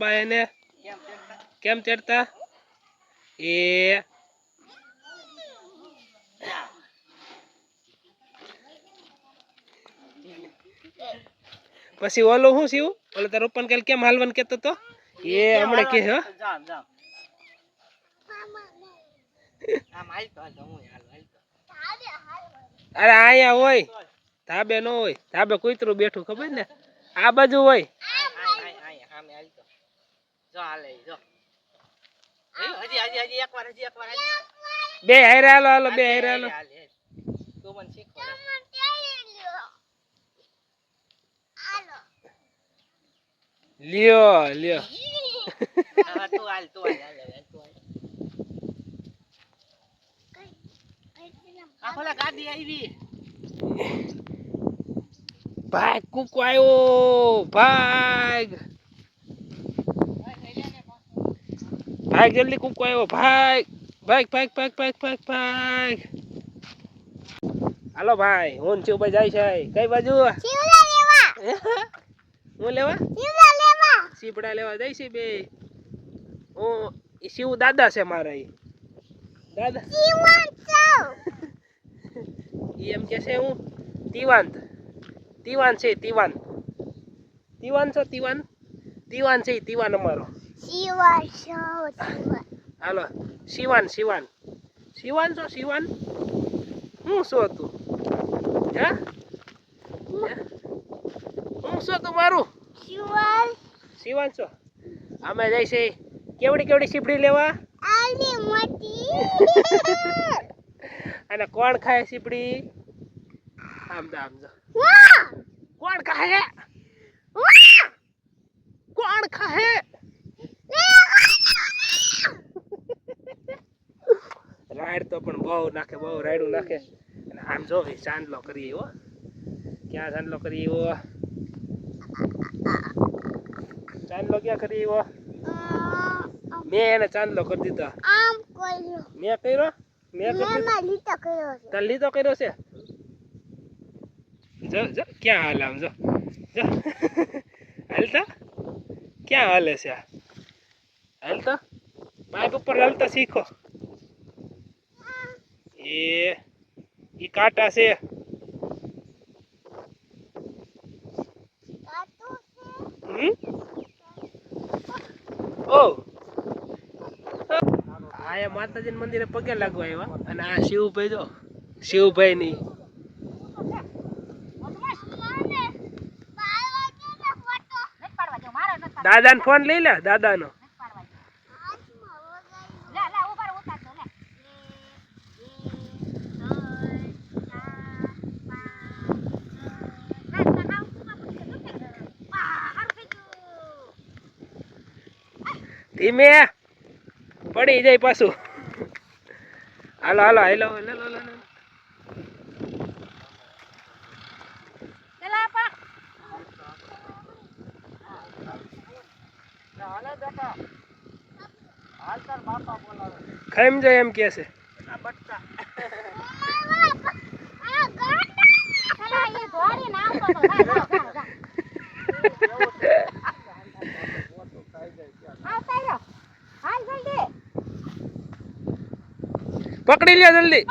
બા એને? કેમ તેડતા? એ પછી ઓલો શું થયું? ઓલો તારો પણ કાલ કેમ હાલવાનું કેતો તો? એ હમણાં કે હો. અરે અહીંયા હોય. ધાબે ન હોય. ધાબે કૂતરું બેઠું, ખબર ને? આ બાજુ હોય. જો હાલે ઈ, જો. હજી હજી હજી એકવાર હજી એકવાર. બે હારે હાલો હાલો બે હારે. તું મને શીખવાડ. લ્યો લ્યો હા, તું હાલ, તું હાલ, તું હાલ. આ ગાડી આવી ભાગ કૂકો આવ્યો ભાગ ભાગ જલ્દી કુકો આવ્યો ભાગ ભાગ ભાગ ભાગ ભાગ ભાગ ભાગ હાલો ભાઈ હું છું ભાઈ જાય છે. કઈ બાજુ? હું? લેવા? સીપડા લેવા. જાય છે બે. હું શિવ દાદા છે મારા. ઈ દાદા એમ કે છે હું તિવાંત. તિવાન છે તિવાન તિવાન છો તિવાન તિવાન છે તિવાન અમારો. હાલો શિવાન શિવાન શિવાન છો શિવાન હું છો તું હે હે? તું મારું શિવાન છો અમે જઈશે કેવડી કેવડી સીપડી લેવા અને કોણ ખાય સીપડી આમ તો આમ કોણ ખાય કોણ ખાય રાઈડ તો પણ બહુ નાખે બહુ રાયડું નાખે. અને આમ જો ચાંદલો કરી એવો ક્યાં ચાંદલો કરી એવો ચાંદલો ક્યાં કરી એવો મેં એને ચાંદલો કરી દીધો. મેં કર્યો? મેં કરી લીધો કર્યો છે. જો જો ક્યાં હાલે આમ જો? જો. હાલતા? ક્યાં હાલે છે આ? હાલતા? પાઇપ ઉપર હાલતા શીખો. એ ઈ કાંટા છે. ઓ. આયા માતાજીના મંદિરે પગે લાગવા આવ્યા અને આ શિવભાઈ જો શિવભાઈ ની દાદાનો ફોન લઈ લે દાદાનો. ધીમે. પડી જાય પાછું. હાલો હાલો હેલો હાલો હાલો હાલો. હાલે બેટા હાલ તાર બાપા બોલાવે ખાઈમ જાય એમ કે છે આ બટકા પકડી લે જલ્દી!